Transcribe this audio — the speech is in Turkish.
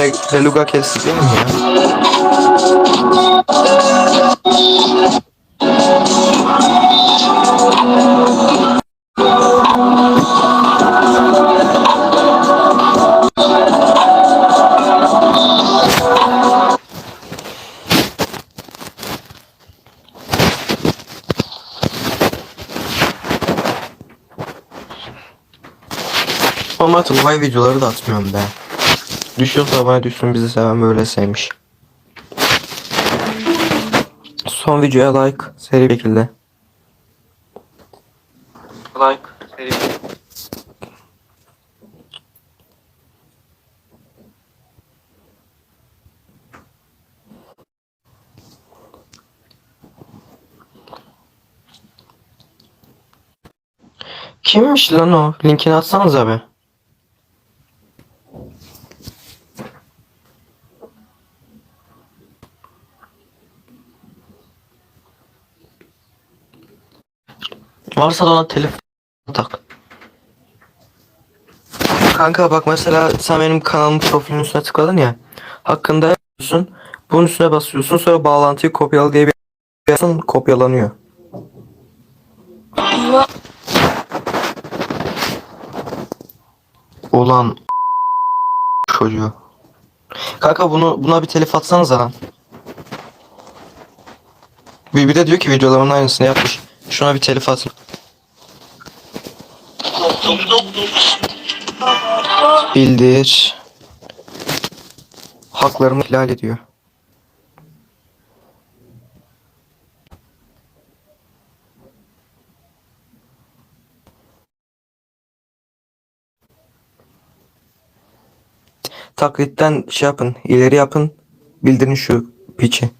Beluga kesti değil mi ya? Ama Tılvay videoları da atmıyorum be. Düşüyorsa bana düşsün bizi seven böyle sevmiş. Son videoya like seri bir şekilde. Like seri Kimmiş lan o? Linkini atsanıza be. Varsa da ona telefon tak. Kanka bak mesela sen benim kanalımın profilinin üstüne tıkladın ya. Hakkında yapıyorsun. Bunun üstüne basıyorsun sonra bağlantıyı kopyala diye bir yapıyorsun kopyalanıyor. Ulan çocuğu. Kanka bunu buna bir telif atsanıza lan. Bir, bir de diyor ki videolarımın aynısını yapmış. Şuna bir telif atın. Bildir. Haklarımı ihlal ediyor. Taklitten şey yapın, ileri yapın. Bildirin şu piçi.